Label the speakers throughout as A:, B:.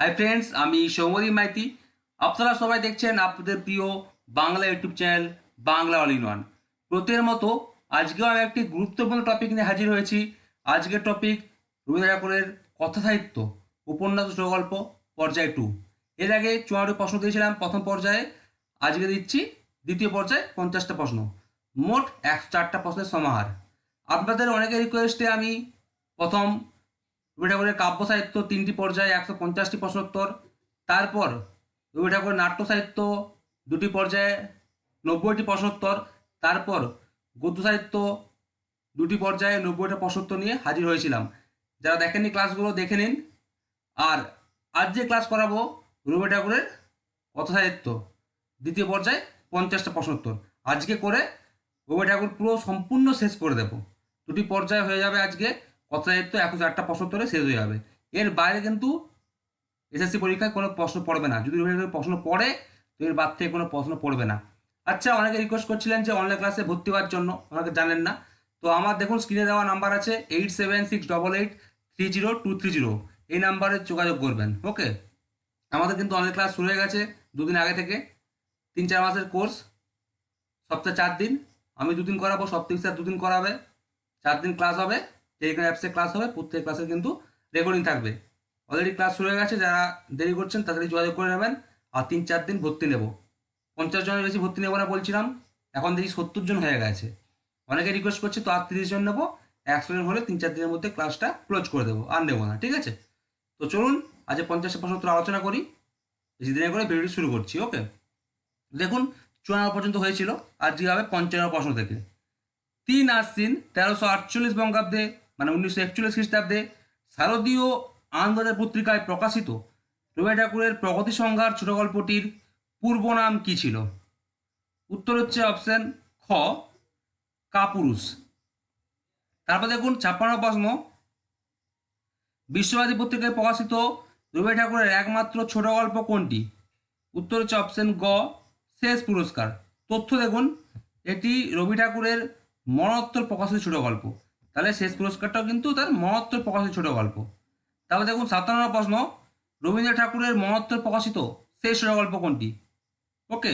A: Hi friends আমি সৌমদী মাইতি। আপনারা সবাই দেখছেন আপনাদের প্রিয় Bangla YouTube channel Bangla all in one. প্রতির মতো আজকেও আমি একটি গুরুত্বপূর্ণ টপিক নিয়ে হাজির হয়েছি। আজকের টপিক রবীন্দ্র ঠাকুরের কথা সাহিত্য, উপন্যাস ও গল্প পর্যায় টু এর আগে চুয়ান্নটি প্রশ্ন দিয়েছিলাম প্রথম পর্যায়ে। আজকে দিচ্ছি দ্বিতীয় পর্যায়ে পঞ্চাশটা প্রশ্ন। মোট একশো চারটা প্রশ্নের সমাহার। আপনাদের অনেকের রিকোয়েস্টে আমি প্রথম রবি ঠাকুরের কাব্য সাহিত্য তিনটি পর্যায়ে, একশো পঞ্চাশটি প্রশ্নোত্তর। তারপর রবি ঠাকুরের নাট্য সাহিত্য দুটি পর্যায়ে, নব্বইটি প্রশ্নোত্তর। তারপর গদ্য সাহিত্য দুটি পর্যায়ে, নব্বইটা প্রশ্নোত্তর নিয়ে হাজির হয়েছিলাম। যারা দেখেননি ক্লাসগুলো, দেখে নিন। আর আজ যে ক্লাস করাবো, রবি ঠাকুরের কথা সাহিত্য, দ্বিতীয় পর্যায়ে পঞ্চাশটা প্রশ্নোত্তর। আজকে করে রবি ঠাকুর পুরো সম্পূর্ণ শেষ করে দেবো। দুটি পর্যায়ে হয়ে যাবে আজকে। কথা সাহিত্য একশো চারটা প্রশ্নোত্তরে শেষ হয়ে যাবে। এর বাইরে কিন্তু এসএসসি পরীক্ষায় কোনো প্রশ্ন পড়বে না। যদি প্রশ্ন পড়ে, তো এর বাদ থেকে কোনো প্রশ্ন পড়বে না। আচ্ছা অনেকে রিকোয়েস্ট করছিলেন যে অনলাইন ক্লাসে ভর্তি হওয়ার জন্য, অনেকে জানেন না। তো আমার দেখুন স্ক্রিনে দেওয়া নাম্বার আছে eight seven six double eight three zero two three zero এই নাম্বারে যোগাযোগ করবেন ওকে আমাদের কিন্তু অনলাইন ক্লাস শুরু হয়ে গেছে দুদিন আগে থেকে। তিন চার মাসের কোর্স সপ্তাহে চার দিন। আমি দুদিন করাবো, সপ্তাহে স্যার দুদিন করাবে, চার দিন ক্লাস হবে। টেলিগ্রাম অ্যাপসে ক্লাস হবে, প্রত্যেক ক্লাসে কিন্তু রেকর্ডিং থাকবে। অলরেডি ক্লাস শুরু হয়ে গেছে, যারা দেরি করছেন তাড়াতাড়ি যোগাযোগ করে নেবেন, আর তিন চার দিন ভর্তি নেব। পঞ্চাশ জনের বেশি ভর্তি নেব না বলছিলাম, এখন দেখি সত্তর জন হয়ে গেছে। অনেকে রিকোয়েস্ট করছে তো আর তিরিশ জন নেব, একশো জন হলে তিন চার দিনের মধ্যে ক্লাসটা ক্লোজ করে দেবো, আর নেব না, ঠিক আছে? তো চলুন, আজ পঞ্চাশ পঁচাত্তর আলোচনা করি। বেশি দিনের করে ভিডিওটি শুরু করছি ওকে দেখুন, চুয়ান্ন পর্যন্ত হয়েছিল আজকে হবে পঞ্চান্ন প্রশ্ন থেকে। তিন আশ্বিন তেরোশো আটচল্লিশ বঙ্গাব্দে মানে উনিশশো একচল্লিশ খ্রিস্টাব্দে শারদীয় আনন্দের পত্রিকায় প্রকাশিত রবি ঠাকুরের প্রগতি সংঘার ছোট গল্পটির পূর্ব নাম কি ছিল? উত্তর হচ্ছে অপশন খ, কাপুরুষ। তারপর দেখুন ছাপ্পান্ন প্রশ্ন। বিশ্ববাদী পত্রিকায় প্রকাশিত রবি ঠাকুরের একমাত্র ছোট গল্প কোনটি? উত্তর হচ্ছে অপশন গ, শেষ পুরস্কার। তথ্য দেখুন, এটি রবি ঠাকুরের মরণোত্তর প্রকাশিত ছোট গল্প তাহলে শেষ পুরস্কারটাও কিন্তু তার মরণোত্তর প্রকাশিত ছোট গল্প। তারপর দেখুন সাতান্ন প্রশ্ন। রবীন্দ্র ঠাকুরের মরণোত্তর প্রকাশিত শেষ ছোট গল্প কোনটি? ওকে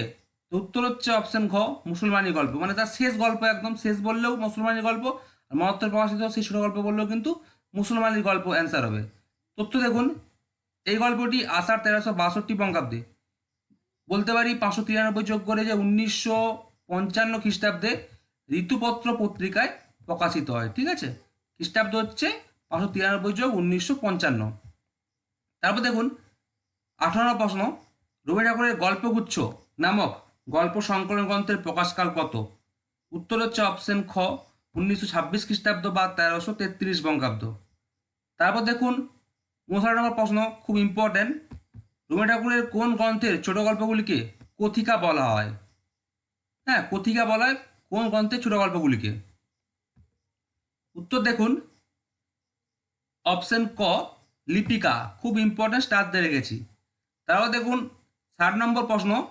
A: উত্তর হচ্ছে অপশন ঘ, মুসলমানি গল্প। মানে তার শেষ গল্প একদম, শেষ বললেও মুসলমানি গল্প, আর মহত্তর প্রকাশিত সেই ছোট গল্প বললেও কিন্তু মুসলমানির গল্প অ্যান্সার হবে। তথ্য দেখুন, এই গল্পটি আষাঢ় তেরোশো বাষট্টি বঙ্গাব্দে। বলতে পারি পাঁচশো তিরানব্বই যোগ করে যে উনিশশো পঞ্চান্ন খ্রিস্টাব্দে ঋতুপত্র পত্রিকায় প্রকাশিত হয়, ঠিক আছে? খ্রিস্টাব্দ হচ্ছে পাঁচশো তিরানব্বই যোগ উনিশশো পঞ্চান্ন। তারপর দেখুন, আঠারো প্রশ্ন, রবি ঠাকুরের গল্পগুচ্ছ নামক গল্প সংকলন গ্রন্থের প্রকাশকাল কত? উত্তর হচ্ছে অপশন খ, উনিশশো ছাব্বিশ খ্রিস্টাব্দ বা তেরোশো তেত্রিশ বঙ্গাব্দ। তারপর দেখুন উনষাট নম্বর প্রশ্ন, খুব ইম্পর্ট্যান্ট রবি ঠাকুরের কোন গ্রন্থের ছোট গল্পগুলিকে কথিকা বলা হয়? হ্যাঁ কথিকা বলা হয় কোন গ্রন্থের ছোট গল্পগুলিকে? উত্তর দেখুন। অপশন ক, লিপিকা, খুব ইম্পর্ট্যান্ট স্টার দিয়ে রেখেছি। তারপর দেখুন, ষাট নম্বর প্রশ্ন।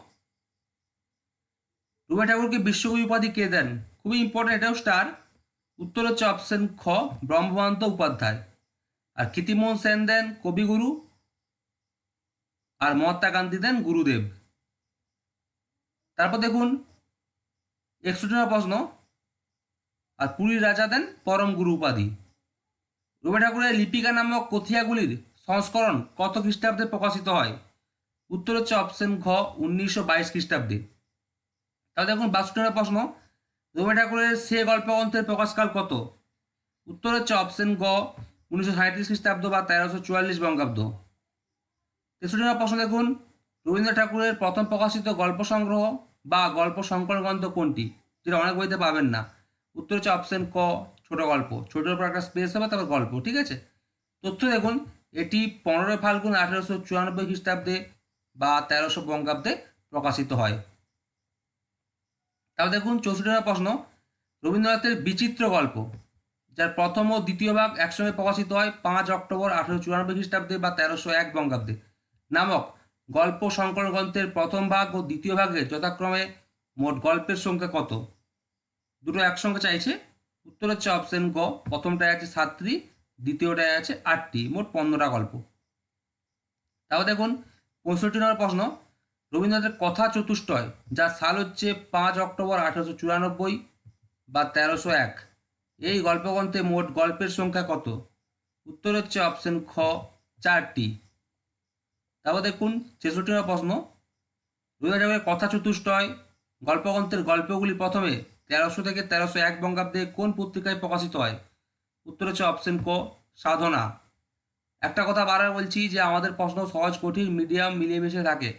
A: রবি ঠাকুরকে বিশ্বকবি উপাধি কে দেন? খুবই ইম্পর্ট্যান্ট এটাও স্টার উত্তর হচ্ছে অপশন খ, ব্রহ্মবন্ত উপাধ্যায়। আর কীর্তিমোহন সেন দেন কবিগুরু। আর মহাত্মা গান্ধী দেন গুরুদেব। তারপর দেখুন, একষট্টি প্রশ্ন। আর পুরীর রাজা দেন পরম গুরু উপাধি। রবি ঠাকুরের লিপিকা নামক কথিয়াগুলির সংস্করণ কত খ্রিস্টাব্দে প্রকাশিত হয়? উত্তর হচ্ছে অপশন ঘ, উনিশশো বাইশ খ্রিস্টাব্দে। তাহলে দেখুন নম্বর প্রশ্ন, রবি ঠাকুরের সে গল্পগ্রন্থের প্রকাশকাল কত? উত্তর হচ্ছে অপশন গ উনিশশো সাঁত্রিশ খ্রিস্টাব্দ বা তেরোশো চুয়াল্লিশ বঙ্গাব্দ। তেষট্টি নম্বর প্রশ্ন দেখুন রবীন্দ্র ঠাকুরের প্রথম প্রকাশিত গল্প সংগ্রহ বা গল্প সংকলন গ্রন্থ কোনটি? যেটা অনেক বইতে পাবেন না। উত্তর হচ্ছে অপশন ক, ছোট গল্প। ছোটোর পর একটা স্পেস হবে, তারপর গল্প, ঠিক আছে? তথ্য দেখুন, এটি পনেরোই ফাল্গুন আঠেরোশো চুরানব্বই খ্রিস্টাব্দে বা তেরোশো বঙ্গাব্দে প্রকাশিত হয়। তারপর দেখুন, চৌষট্টি প্রশ্ন, রবীন্দ্রনাথের বিচিত্র গল্প, যার প্রথম ও দ্বিতীয় ভাগ একসঙ্গে প্রকাশিত হয় পাঁচ অক্টোবর আঠেরোশো চুরানব্বই খ্রিস্টাব্দে বা তেরোশো এক বঙ্গাব্দে। নামক গল্প সংকলন গ্রন্থের প্রথম ভাগ ও দ্বিতীয় ভাগে যথাক্রমে মোট গল্পের সংখ্যা কত? দুটো একসঙ্গে চাইছে। উত্তর হচ্ছে অপশন গ প্রথমটায় আছে সাতটি দ্বিতীয়টায় আছে আটটি, মোট পনেরোটা গল্প। তাও দেখুন, পঁয়ষট্টি নম্বর প্রশ্ন, রবীন্দ্রনাথের কথা চতুষ্টয় যার সাল হচ্ছে পাঁচ অক্টোবর আঠারোশো চুরানব্বই বা তেরোশো এক। এই গল্পগ্রন্থে মোট গল্পের সংখ্যা কত? উত্তর হচ্ছে অপশন খ, চারটি। তারপর দেখুন, ছেষট্টি নম্বর প্রশ্ন রবীন্দ্রনাথ ঠাকুরের কথা চতুষ্টয় গল্পগ্রন্থের গল্পগুলি প্রথমে তেরোশো থেকে তেরোশো এক বঙ্গাব্দে কোন পত্রিকায় প্রকাশিত হয়? উত্তর হচ্ছে অপশন ক, সাধনা। একটা কথা বারবার বলছি যে আমাদের প্রশ্ন সহজ, কঠিন মিডিয়াম মিলিয়ে মিশে থাকে।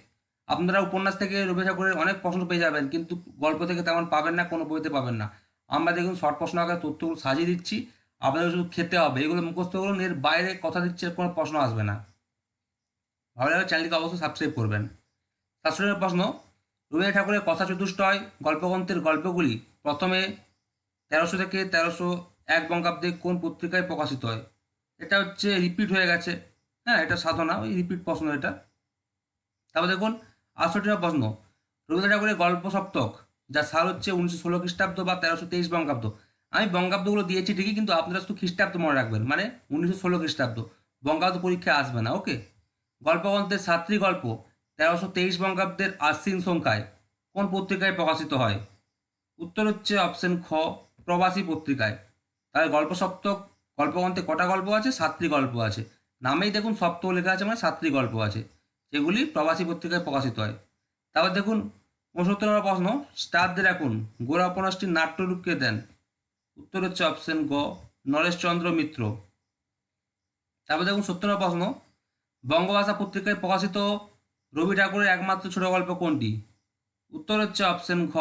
A: আপনারা উপন্যাস থেকে রবি ঠাকুরের অনেক প্রশ্ন পেয়ে যাবেন, কিন্তু গল্প থেকে তেমন পাবেন না, কোনো বইতে পাবেন না। আমরা দেখুন শর্ট প্রশ্ন আগে তথ্যগুলো সাজিয়ে দিচ্ছি, আপনাদের শুধু খেতে হবে। এগুলো মুখস্থ করুন, এর বাইরে কথা দিচ্ছে কোনো প্রশ্ন আসবে না। ভালো লাগলে চ্যানেলটিকে অবশ্যই সাবস্ক্রাইব করবেন। সাতষট্টি প্রশ্ন রবীন্দ্রনাথ ঠাকুরের কথা চতুষ্টয় গল্পগ্রন্থের গল্পগুলি। প্রথমে তেরোশো থেকে তেরোশো এক বঙ্গাব্দে কোন পত্রিকায় প্রকাশিত হয়? এটা হচ্ছে রিপিট হয়ে গেছে। হ্যাঁ এটা সাধনা, ওই রিপিট প্রশ্ন এটা। তারপর দেখুন আটষট্টি নম্বর প্রশ্ন। রবীন্দ্রনাথ ঠাকুরের গল্প সপ্তক, যা সাল হচ্ছে উনিশশো ষোলো খ্রিস্টাব্দ বা তেরোশো তেইশ বঙ্গাব্দ। আমি বঙ্গাব্দগুলো দিয়েছি ঠিকই, কিন্তু আপনারা শুধু খ্রিস্টাব্দ মনে রাখবেন। মানে উনিশশো ষোলো খ্রিস্টাব্দ। বঙ্গাব্দ পরীক্ষায় আসবে না, ওকে? গল্পগ্রন্থের সাত্রী গল্প, তেরোশো তেইশ বঙ্গাব্দের আশ্বিন সংখ্যায় কোন পত্রিকায় প্রকাশিত হয়? উত্তর হচ্ছে অপশন খ, প্রবাসী পত্রিকায়। তাহলে গল্প সপ্তক গল্পগ্রন্থে কটা গল্প আছে? সাতটি গল্প আছে। নামেই দেখুন সপ্তক লেখা আছে মানে সাতটি গল্প আছে। সেগুলি প্রবাসী পত্রিকায় প্রকাশিত হয়। তারপর দেখুন উনসত্তর নম্বর প্রশ্ন, স্টারদের এখন গোড়া উপন্যাসটির নাট্যরূপকে দেন? উত্তর হচ্ছে অপশন গ, নরেশচন্দ্র মিত্র। তারপর দেখুন সত্তর নম্বর প্রশ্ন, বঙ্গভাষা পত্রিকায় প্রকাশিত রবি ঠাকুরের একমাত্র ছোট গল্প কোনটি? উত্তর হচ্ছে অপশন খ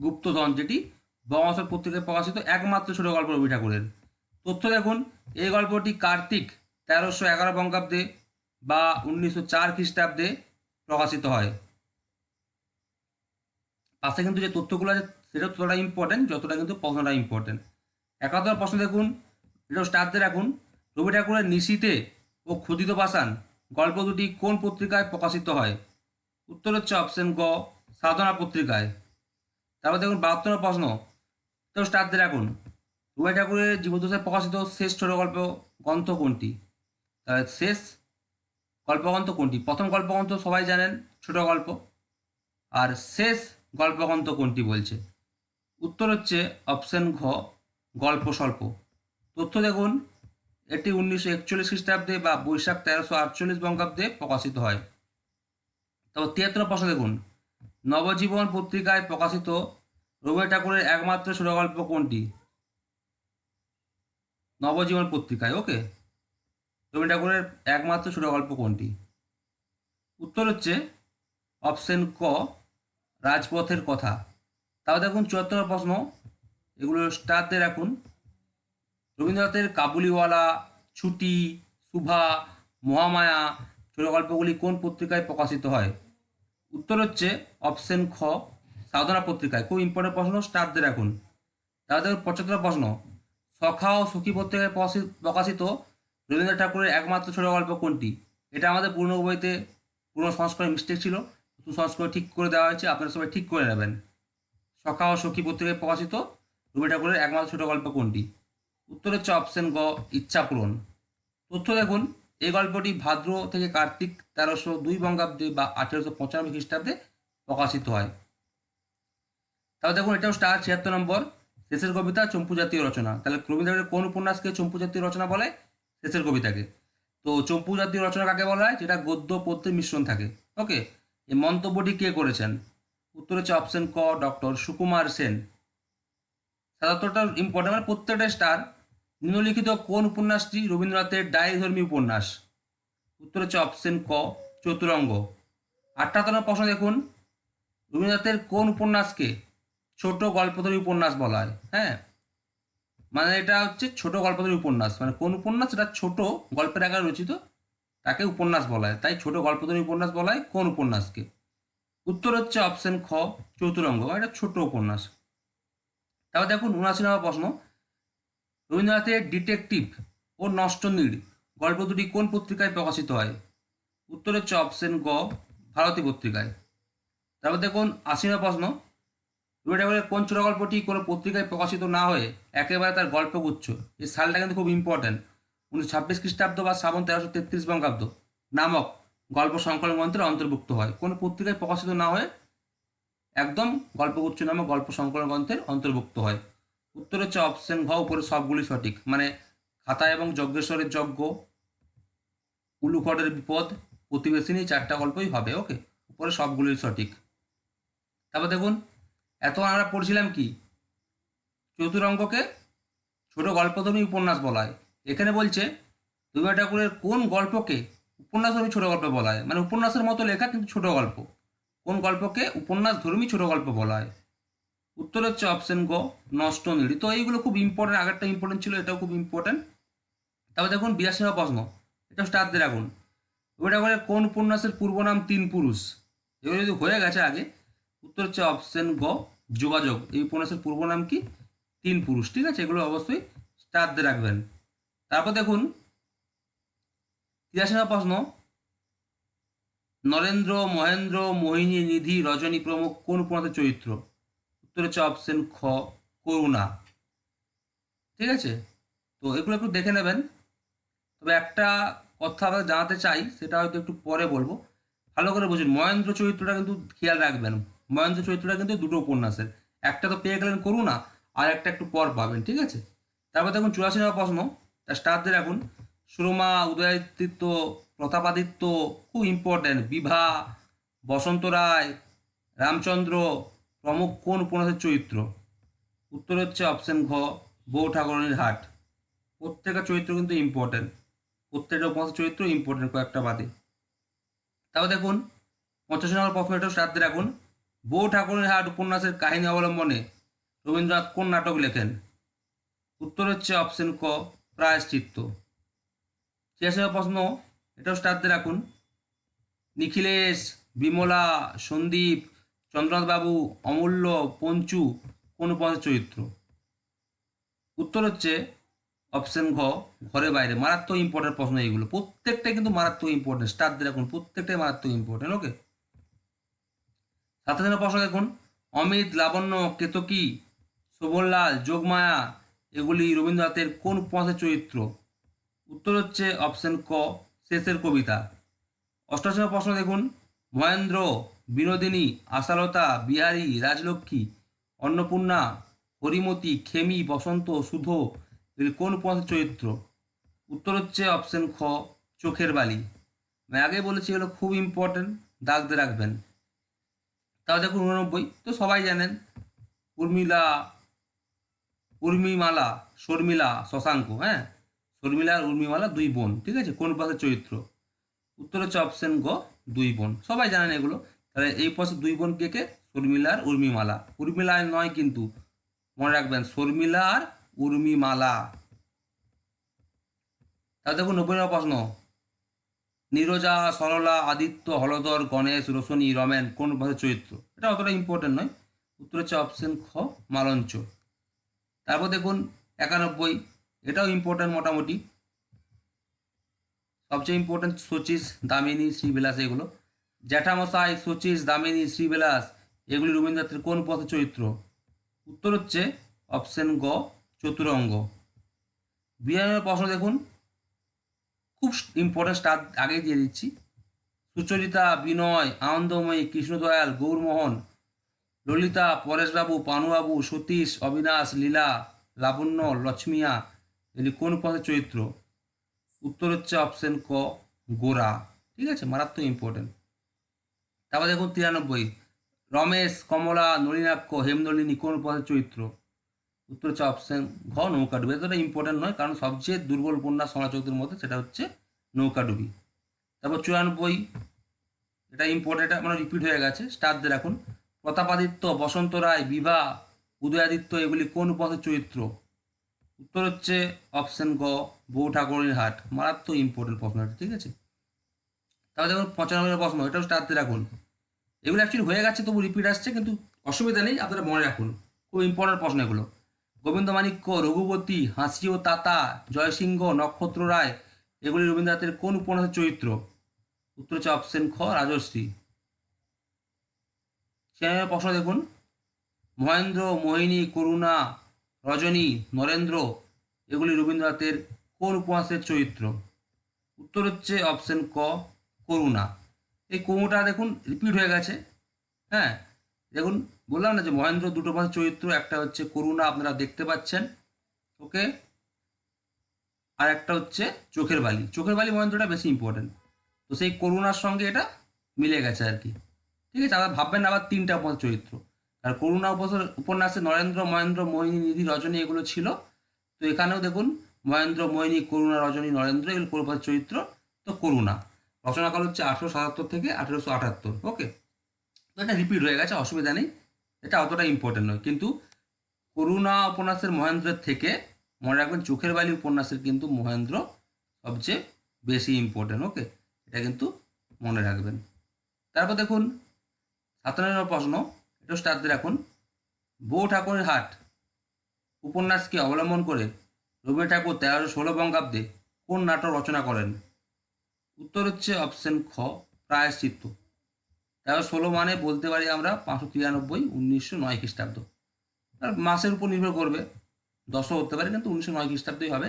A: গুপ্তধন, যেটি বঙ্গভাষা পত্রিকায় প্রকাশিত একমাত্র ছোট গল্প রবি ঠাকুরের। তথ্য দেখুন, এই গল্পটি কার্তিক তেরোশো এগারো বঙ্গাব্দে বা উনিশশো চার খ্রিস্টাব্দে প্রকাশিত হয়। পাশে কিন্তু যে তথ্যগুলো আছে, সেটা ততটা ইম্পর্টেন্ট যতটা কিন্তু প্রশ্নটা ইম্পর্টেন্ট একাত্তর প্রশ্ন দেখুন এটাও স্টার্টতে রাখুন। রবি ঠাকুরের নিশীতে ও ক্ষুদিত পাষাণ গল্প দুটি কোন পত্রিকায় প্রকাশিত হয়? উত্তর হচ্ছে অপশন গ সাধনা পত্রিকায়। তারপর দেখুন বাহাত্তর প্রশ্ন। তো স্টার্টতে রাখুন। রবি ঠাকুরের জীবদ্দশায় প্রকাশিত শেষ ছোট গল্প গ্রন্থ কোনটি? তাহলে শেষ গল্পগ্রন্থ কোনটি? প্রথম গল্পগ্রন্থ সবাই জানেন, ছোট গল্প। আর শেষ গল্পগ্রন্থ কোনটি বলছে? উত্তর হচ্ছে অপশন ঘ, গল্প স্বল্প। তথ্য দেখুন, এটি উনিশশো একচল্লিশ খ্রিস্টাব্দে বা বৈশাখ তেরোশো আটচল্লিশ বঙ্গাব্দে প্রকাশিত হয়। তারপর তিয়াত্তর প্রশ্ন দেখুন নবজীবন পত্রিকায় প্রকাশিত রবি ঠাকুরের একমাত্র ছোট গল্প কোনটি? নবজীবন পত্রিকায় ওকে রবি ঠাকুরের একমাত্র ছোট গল্প কোনটি? উত্তর হচ্ছে অপশন ক, রাজপথের কথা। তাও দেখুন চুয়াত্তর প্রশ্ন, এগুলো স্টার দিয়ে রাখুন। রবীন্দ্রনাথের কাবুলিওয়ালা, ছুটি, সুভা, মহামায়া ছোট গল্পগুলি কোন পত্রিকায় প্রকাশিত হয়? উত্তর হচ্ছে অপশন খ, সাধনা পত্রিকায়। খুব ইম্পর্টেন্ট প্রশ্ন স্টার দিয়ে রাখুন। তাদের পঁচাত্তর প্রশ্ন। সখা ও সখী পত্রিকায় প্রকাশি- প্রকাশিত রবীন্দ্রনাথ ঠাকুরের একমাত্র ছোট গল্প কোনটি? এটা আমাদের পুরনো বইতে পুরনো সংস্করণে মিস্টেক ছিল। নতুন সংস্করণ ঠিক করে দেওয়া হয়েছে, আপনারা সবাই ঠিক করে নেবেন। সখা ও সখী পত্রিকায় প্রকাশিত রবি ঠাকুরের একমাত্র ছোট গল্প কোনটি? উত্তর হচ্ছে অপশন গ, ইচ্ছা পূরণ। তথ্য দেখুন। এই গল্পটি ভাদ্র থেকে কার্তিক তেরোশো দুই বঙ্গাব্দে বা আঠেরোশো পঁচানব্বই খ্রিস্টাব্দে প্রকাশিত হয়। তাহলে দেখুন, এটাও স্টার ছিয়াত্তর নম্বর, শেষের কবিতা চম্পু জাতীয় রচনা। তাহলে রবীন্দ্রনাথের কোন উপন্যাসকে চম্পু জাতীয় রচনা বলে? শেষের কবিতাকে। তো চম্পু জাতীয় রচনা কাকে বলা হয়? যেটা গদ্য পদ্যের মিশ্রণ থাকে। ওকে, এই মন্তব্যটি কে করেছেন? উত্তর হচ্ছে অপশন ক ডক্টর সুকুমার সেন। সাতাত্তরটা ইম্পর্টেন্ট মানে প্রত্যেকটা স্টার নিম্নলিখিত কোন উপন্যাসটি রবীন্দ্রনাথের ডায়ধর্মী উপন্যাস? উত্তর হচ্ছে অপশন ক, চতুরঙ্গ। আটাত্তর প্রশ্ন দেখুন। রবীন্দ্রনাথের কোন উপন্যাসকে ছোট গল্পধরী উপন্যাস বলা হয়? হ্যাঁ? মানে এটা হচ্ছে ছোট গল্পধরী উপন্যাস। মানে কোন উপন্যাস? এটা ছোট গল্পের আকারে রচিত, তাকে উপন্যাস বলা হয়। তাই ছোট গল্পধরী উপন্যাস বলা হয় কোন উপন্যাসকে? উত্তর হচ্ছে অপশন খ, চতুরঙ্গ। এটা ছোট উপন্যাস। তারপর দেখুন উনাশি নম্বর প্রশ্ন। রবীন্দ্রনাথের ডিটেকটিভ ও নষ্টনীড় গল্প দুটি কোন পত্রিকায় প্রকাশিত হয়? উত্তর হচ্ছে অপশন গ, ভারতী পত্রিকায়। তারপর দেখুন আশি প্রশ্ন। রবি ঠাকুরের কোন ছোট গল্পটি কোনো পত্রিকায় প্রকাশিত না হয়ে একেবারে তার গল্পগুচ্ছ? এই সালটা কিন্তু খুব ইম্পর্ট্যান্ট উনিশশো ছাব্বিশ খ্রিস্টাব্দ বা শ্রাবণ তেরোশো তেত্রিশ বঙ্গাব্দ। নামক গল্প সংকলন গ্রন্থের অন্তর্ভুক্ত হয়। কোন পত্রিকায় প্রকাশিত না হয়ে একদম গল্পগুচ্ছ নামক গল্প সংকলন গ্রন্থের অন্তর্ভুক্ত হয়। উত্তর হচ্ছে অপশন ঘ, উপরে সবগুলি সঠিক। মানে খাতা এবং যজ্ঞেশ্বরের যজ্ঞ উলুখড়ের বিপদ, প্রতিবেশিনী, চারটা গল্পই হবে ওকে উপরে সবগুলোই সঠিক। তারপর দেখুন এত আমরা পড়ছিলাম কি? চতুরঙ্গকে ছোট গল্পধর্মী উপন্যাস বলা হয়। এখানে বলছে রবীন্দ্রনাথ ঠাকুরের কোন গল্পকে উপন্যাসধর্মী ছোট গল্প বলা হয়? মানে উপন্যাসের মতো লেখা, কিন্তু ছোট গল্প। কোন গল্পকে উপন্যাস ধর্মী ছোট গল্প বলা হয়? উত্তর হচ্ছে অপশন গ নষ্ট নীড়ি তো এইগুলো খুব ইম্পর্টেন্ট আগেরটা ইম্পর্টেন্ট ছিল, এটাও খুব ইম্পর্টেন্ট তারপর দেখুন বিরাশি প্রশ্ন। এটা স্টার দিয়ে রাখুন। ওটা করে কোন উপন্যাসের পূর্ব নাম তিন পুরুষ? এগুলো যদি হয়ে গেছে আগে, উত্তর হচ্ছে অপশন গ, যোগাযোগ। এই উপন্যাসের পূর্ব নাম কি? তিন পুরুষ, ঠিক আছে? এগুলো অবশ্যই স্টার দিয়ে রাখবেন। তারপর দেখুন তিরাশি প্রশ্ন, নরেন্দ্র, মহেন্দ্র, মোহিনী, নিধি, রজনী প্রমুখ কোন উপন্যাসের চরিত্র? উত্তর হচ্ছে অপশন খ, করুণা। ঠিক আছে? তো এগুলো একটু দেখে নেবেন। তবে একটা কথা আমরা জানাতে চাই, সেটা হয়তো একটু পরে বলব। ভালো করে বুঝুন, মহেন্দ্র চরিত্রটা কিন্তু খেয়াল রাখবেন। মহেন্দ্র চরিত্রটা কিন্তু দুটো উপন্যাসের। একটা তো পেয়ে গেলেন করুণা, আর একটা একটু পর পাবেন, ঠিক আছে? তারপর দেখুন, চুরাশি নম্বর প্রশ্ন। তার স্টার দিয়ে রাখুন। সুরমা, উদয়াদিত্য, প্রতাপাদিত্য, খুব ইম্পর্ট্যান্ট বিভা, বসন্ত রায়, রামচন্দ্র প্রমুখ কোন উপন্যাসের চরিত্র? উত্তর হচ্ছে অপশন ঘ, বউ ঠাকুরনির হাট। প্রত্যেকটা চরিত্র কিন্তু ইম্পর্ট্যান্ট প্রত্যেকটা উপন্যাসের চরিত্র ইম্পর্ট্যান্ট কয়েকটা বাদে। তারপর দেখুন, পঞ্চাশ নম্বর স্টার দিয়ে রাখুন। বউ ঠাকুরের হাট উপন্যাসের কাহিনী অবলম্বনে রবীন্দ্রনাথ কোন নাটক লেখেন? উত্তর হচ্ছে অপশন ক, প্রায়শ্চিত্ত। ছিয়াশি প্রশ্ন, এটাও স্টার দিয়ে রাখুন। নিখিলেশ, বিমলা, সন্দীপ চন্দ্রনাথ বাবু অমূল্য, পঞ্চু কোন উপন্যাসের চরিত্র। উত্তর হচ্ছে অপশন ঘ, ঘরে বাইরে। মারাত্মক ইম্পর্টেন্ট প্রশ্ন এইগুলো। প্রত্যেকটাই কিন্তু মারাত্মক ইম্পর্টেন্ট স্টার দিয়ে রাখুন। প্রত্যেকটাই মারাত্মক ইম্পর্টেন্ট ওকে নম্বর প্রশ্ন দেখুন। অমিত, লাবণ্য, কেতকী, শোভনলাল, যোগমায়া, এগুলি রবীন্দ্রনাথের কোন উপন্যাসের চরিত্র? উত্তর হচ্ছে অপশন ক, শেষের কবিতা। অষ্টাশি প্রশ্ন দেখুন। মহেন্দ্র বিনোদিনী, আশালতা, বিহারী, রাজলক্ষ্মী, অন্নপূর্ণা, হরিমতি, খেমি, বসন্ত সুধ কোন উপন্যাসের চরিত্র। উত্তর হচ্ছে অপশন খ, চোখের বালি। আমি আগে বলেছি এগুলো খুব ইম্পর্টেন্ট দাগ রাখবেন। তাও দেখুন উননব্বই, তো সবাই জানেন, উর্মিলা, উর্মিমালা, শর্মিলা, শশাঙ্ক হ্যাঁ? শর্মিলা আর উর্মিমালা দুই বোন, ঠিক আছে? কোন পাশের চরিত্র? উত্তর হচ্ছে অপশন গ, দুই বোন। সবাই জানেন এগুলো। তাহলে এই পাশে দুই বোন কে কে? শর্মিলা আর উর্মিমালা। উর্মিলা নয় কিন্তু। মনে রাখবেন, শর্মিলা আর উর্মিমালা। তাহলে দেখুন নব্বই প্রশ্ন। নীরজা, সরলা, আদিত্য, হলধর, গণেশ, রোশনী, রমেন, কোন ভাষার চরিত্র? এটা অতটা ইম্পর্টেন্ট নয়। উত্তর হচ্ছে অপশন খ, মালঞ্চ। তারপর দেখুন, একানব্বই। এটাও ইম্পর্টেন্ট মোটামুটি। সবচেয়ে ইম্পর্টেন্ট শচীশ, দামিনী, শ্রীবিলাস, এগুলো। জ্যাঠামশাই, শচীশ, দামিনী, শ্রীবিলাস, এগুলি রবীন্দ্রনাথের কোন পথের চরিত্র? উত্তর হচ্ছে অপশন গ, চতুরঙ্গ। বিয়ানের প্রশ্ন দেখুন। খুব ইম্পর্টেন্ট স্টার আগেই দিয়ে দিচ্ছি। সুচরিতা, বিনয়, আনন্দময়ী, কৃষ্ণদয়াল, গৌরমোহন, ললিতা, পরেশবাবু, পানুবাবু, সতীশ, অবিনাশ, লীলা, লাবণ্য, লক্ষ্মিয়া, এগুলি কোন পথের চরিত্র? উত্তর হচ্ছে অপশন ক গোরা ঠিক আছে, মারাত্মক ইম্পর্টেন্ট তারপর দেখুন তিরানব্বই। রমেশ, কমলা, নলিনাক্ষ, হেমনলিনী, কোন পথের চরিত্র? উত্তর হচ্ছে অপশন ঘ নৌকাডুবি এতটা ইম্পর্টেন্ট নয়, কারণ সবচেয়ে দুর্বল উপন্যাস সমালোচকদের মধ্যে সেটা হচ্ছে নৌকাডুবি তারপর চুরানব্বই, এটা ইম্পর্টেন্ট এটা মানে রিপিট হয়ে গেছে। স্টারদের এখন প্রতাপাদিত্য, বসন্ত রায়, বিভা, উদয়াদিত্য, এগুলি কোন পথের চরিত্র? উত্তর হচ্ছে অপশন গ, বউ ঠাকুরের হাট। মারাত্মক ইম্পর্টেন্ট প্রশ্ন ঠিক আছে? তাহলে দেখুন পঁচানব্বই প্রশ্ন এটাও স্টার রাখুন। এগুলো অ্যাকচুয়ালি হয়ে গেছে, তবু রিপিট আসছে, কিন্তু অসুবিধা নেই, আপনারা মনে রাখুন। খুব ইম্পর্টেন্ট প্রশ্ন এগুলো। গোবিন্দ মাণিক্য রঘুপতি, হাসি ও তাতা, জয়সিংহ, নক্ষত্র রায়, এগুলি রবীন্দ্রনাথের কোন উপন্যাসের চরিত্র? উত্তর হচ্ছে অপশন খ রাজশ্রী ছিয়ানব্বই প্রশ্ন দেখুন। মহেন্দ্র, মোহিনী, করুণা, রজনী, নরেন্দ্র, এগুলি রবীন্দ্রনাথের কোন উপন্যাসের চরিত্র? উত্তর হচ্ছে অপশন ক করুণা এই করুণাটা দেখুন রিপিট হয়ে গেছে। হ্যাঁ দেখুন, বললাম না যে মহেন্দ্র দুটো পাশে চরিত্র, একটা হচ্ছে করুণা, আপনারা দেখতে পাচ্ছেন। ওকে? আর একটা হচ্ছে চোখের বালি। চোখের বালি মহেন্দ্রটা বেশি ইম্পর্টেন্ট তো সেই করুণার সঙ্গে এটা মিলে গেছে আর কি। ঠিক আছে, আবার ভাববেন আবার তিনটা চরিত্র। আর করুণা উপন্যাসে নরেন্দ্র, মহেন্দ্র, মোহিনী, নিধি, রজনী এগুলো ছিল। তো এখানেও দেখুন, মহেন্দ্র, মোহিনী, করুণা, রজনী, নরেন্দ্র এগুলো চরিত্র। তো করুণা। রচনাকাল হচ্ছে আঠেরোশো সাতাত্তর থেকে আঠেরোশো আটাত্তর ওকে তো এটা রিপিট হয়ে গেছে, অসুবিধা নেই। এটা অতটা ইম্পর্টেন্ট নয়। কিন্তু করুণা উপন্যাসের মহেন্দ্রের থেকে মনে রাখবেন চোখের বালি উপন্যাসের কিন্তু মহেন্দ্র সবচেয়ে বেশি ইম্পর্টেন্ট ওকে এটা কিন্তু মনে রাখবেন। তারপর দেখুন সাতান্ন প্রশ্ন, এটা স্টার্ট রাখুন বউ ঠাকুরের হাট, উপন্যাসকে অবলম্বন করে রবীন্দ্র ঠাকুর তেরোশো ষোলো বঙ্গাব্দে কোন নাটক রচনা করেন? উত্তর হচ্ছে অপশন খ, প্রায়শ্চিত্ত। তেরো ষোলো মানে বলতে পারি আমরা পাঁচশো তিরানব্বই, উনিশশো নয় খ্রিস্টাব্দ। আর মাসের উপর নির্ভর করবে, দশও হতে পারে, কিন্তু উনিশশো নয় খ্রিস্টাব্দই হবে।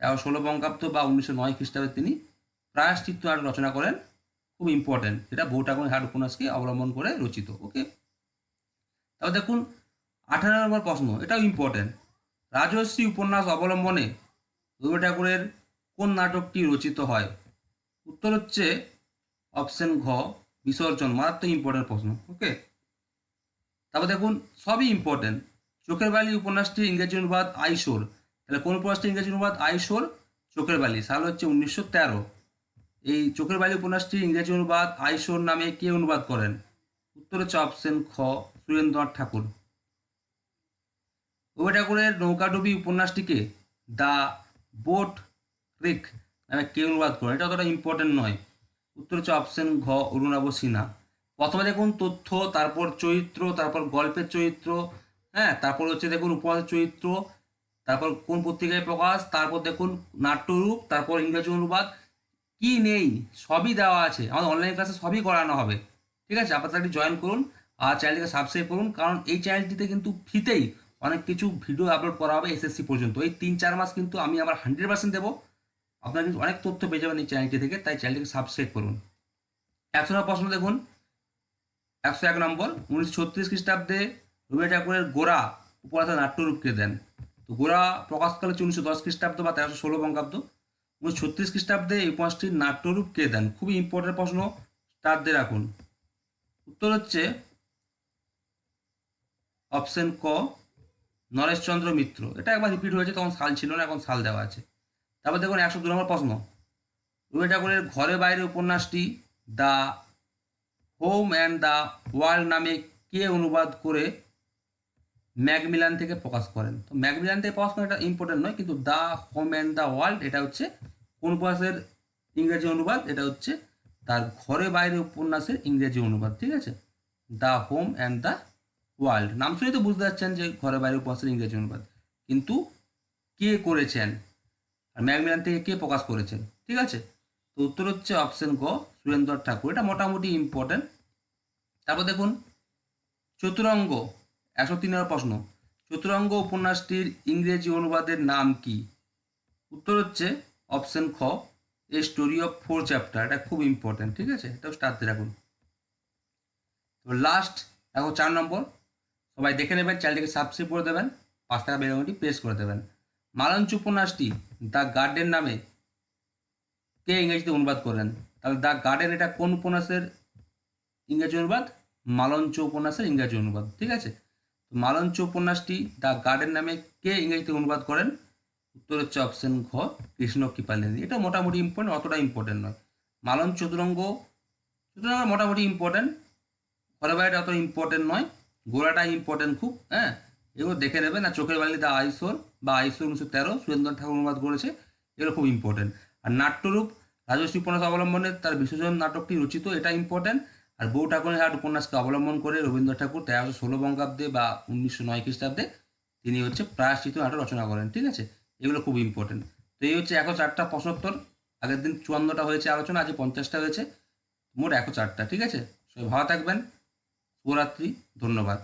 A: তেরো ষোলো বঙ্গাব্দ বা উনিশশো নয় খ্রিস্টাব্দে তিনি প্রায়শ্চিত্ত নাটক রচনা করেন, খুব ইম্পর্টেন্ট এটা বউ ঠাকুরের হাট উপন্যাসকে অবলম্বন করে রচিত ওকে তারপর দেখুন, আঠারো নম্বর প্রশ্ন, এটাও ইম্পর্টেন্ট রাজশ্রী উপন্যাস অবলম্বনে রবীন্দ্র ঠাকুরের কোন নাটকটি রচিত হয়? উত্তর হচ্ছে অপশন ঘ, বিসর্জন, মারাত্মক ইম্পর্টেন্ট প্রশ্ন ওকে তারপর দেখুন, সবই ইম্পর্টেন্ট চোখের বালি উপন্যাসটি ইংরেজি অনুবাদ আইসোর তাহলে কোন উপন্যাসটি ইংরেজি অনুবাদ আইসোর চোখের বালি, সাল হচ্ছে উনিশশো তেরো। এই চোখের বালি উপন্যাসটি ইংরেজি অনুবাদ আইসোর নামে কে অনুবাদ করেন? উত্তর হচ্ছে অপশন খ, সুরেন্দ্রনাথ ঠাকুর। রবি ঠাকুরের নৌকাডুবি উপন্যাসটিকে দ্য বোট রিক নামে কে অনুবাদ করেন এটা অতটা ইম্পর্টেন্ট নয়। উত্তর হচ্ছে অপশন ঘ অরুণাব সিনহা। প্রথমে দেখুন তথ্য, তারপর চরিত্র, তারপর গল্পের চরিত্র হ্যাঁ তারপর হচ্ছে দেখুন উপন্যাসের চরিত্র, তারপর কোন পত্রিকায় প্রকাশ, তারপর দেখুন নাট্যরূপ, তারপর ইংরেজি অনুবাদ। কি নেই? সবই দেওয়া আছে। আমাদের অনলাইন ক্লাসে সবই করানো হবে। ঠিক আছে? আপনারা জয়েন করুন আর চ্যানেলটিকে সাবস্ক্রাইব করুন। কারণ এই চ্যানেলটিতে কিন্তু ফ্রিতেই অনেক কিছু ভিডিও আপলোড করা হবে এসএসসি পর্যন্ত। এই তিন চার মাস কিন্তু আমি আমার হান্ড্রেড পার্সেন্ট দেবো। আপনারা কিন্তু অনেক তথ্য পেয়ে যাবেন এই চ্যানেলটি থেকে, তাই চ্যানেলটিকে সাবস্ক্রাইব করুন। একশো প্রশ্ন দেখুন। একশো এক নম্বর, উনিশশো ছত্রিশ খ্রিস্টাব্দে রবীন্দ্র ঠাকুরের গোড়া উপন্যাসের নাট্যরূপকে দেন। তো গোড়া প্রকাশকাল হচ্ছে উনিশশো দশ খ্রিস্টাব্দ বা তেরোশো ষোলো বঙ্গাব্দ। উনিশশো ছত্রিশ খ্রিস্টাব্দে এই উপন্যাসটির নাট্যরূপ কে দেন। খুবই ইম্পর্টেন্ট প্রশ্ন স্টার দিয়ে রাখুন। উত্তর হচ্ছে অপশন ক নরেশচন্দ্র মিত্র। এটা একবার রিপিট হয়েছে, তখন সাল ছিল না, এখন সাল দেওয়া আছে। তারপর দেখুন একশো দু নম্বর প্রশ্ন। রবীন্দ্র ঠাকুরের ঘরে বাইরে উপন্যাসটি the home and the world নামে কে অনুবাদ করে ম্যাকমিলান থেকে প্রকাশ করেন? তো ম্যাকমিলান থেকে প্রকাশ করা এটা ইম্পর্টেন্ট নয়, কিন্তু the home and the world এটা হচ্ছে কোন উপন্যাসের ইংরেজি অনুবাদ? এটা হচ্ছে তার ঘরে বাইরে উপন্যাসের ইংরেজি অনুবাদ, ঠিক আছে? The home and the world. নাম শুনেই তো বুঝতে পারছেন যে ঘরে বাইরে উপন্যাসের ইংরেজি অনুবাদ। কিন্তু কে করেছেন? আর ম্যাকমিলান থেকে কে প্রকাশ করেছেন ঠিক আছে? তো উত্তর হচ্ছে অপশন গ সুরেন্দ্রনাথ ঠাকুর। এটা মোটামুটি ইম্পর্টেন্ট তারপর দেখুন, চতুরঙ্গ, একশো তিন প্রশ্ন। চতুরঙ্গ উপন্যাসটির ইংরেজি অনুবাদের নাম কি? উত্তর হচ্ছে অপশন খ a story of four chapter এটা খুব ইম্পর্টেন্ট ঠিক আছে? এটাও স্টার্ট দিয়ে রাখুন। তো লাস্ট এখন চার নম্বর। সবাই দেখে নেবেন চ্যানেলটিকে সাবস্ক্রাইব করে দেবেন, পাঁচ টাকা বেলুনটি প্রেস করে দেবেন। মালঞ্চ উপন্যাসটি দ্য গার্ডেন নামে কে ইংরেজিতে অনুবাদ করেন তাহলে দ্য গার্ডেন এটা কোন উপন্যাসের ইংরেজি অনুবাদ? মালঞ্চ উপন্যাসের ইংরেজি অনুবাদ, ঠিক আছে? মালঞ্চ উপন্যাসটি দ্য গার্ডেন নামে কে ইংরেজিতে অনুবাদ করেন? উত্তর হচ্ছে অপশন ঘ, কৃষ্ণ কৃপালিনী এটা মোটামুটি ইম্পর্টেন্ট অতটা ইম্পর্টেন্ট নয়। মালন চতুরঙ্গ চতুরঙ্গ মোটামুটি ইম্পর্টেন্ট ঘরে বাইরে অত ইম্পর্টেন্ট নয়। গোড়াটা ইম্পর্টেন্ট খুব হ্যাঁ? এগুলো দেখে নেবেন, আর চোখের বালি দা আইসোর বা আইসোর উনিশশো তেরো, সুরেন্দ্রনাথ ঠাকুর অনুবাদ করেছে, এগুলো খুব ইম্পর্টেন্ট আর নাট্যরূপ রাজশ্রী উপন্যাস অবলম্বনে তার বিসর্জন নাটকটি রচিত, এটা ইম্পর্টেন্ট আর বউ ঠাকুরের হাট উপন্যাসকে অবলম্বন করে রবীন্দ্র ঠাকুর তেরোশো ষোলো বঙ্গাব্দে বা উনিশশো নয় খ্রিস্টাব্দে তিনি হচ্ছে প্রায়শ্চিত নাটক রচনা করেন, ঠিক আছে? এগুলো খুব ইম্পর্টেন্ট তো এই হচ্ছে একশো চারটা পঁচাত্তর আগের দিন চুয়ান্নটা হয়েছে আলোচনা আজ পঞ্চাশটা হয়েছে। মোট একশো চারটা, ঠিক আছে? সবাই ভালো থাকবেন। শুভরাত্রি, ধন্যবাদ।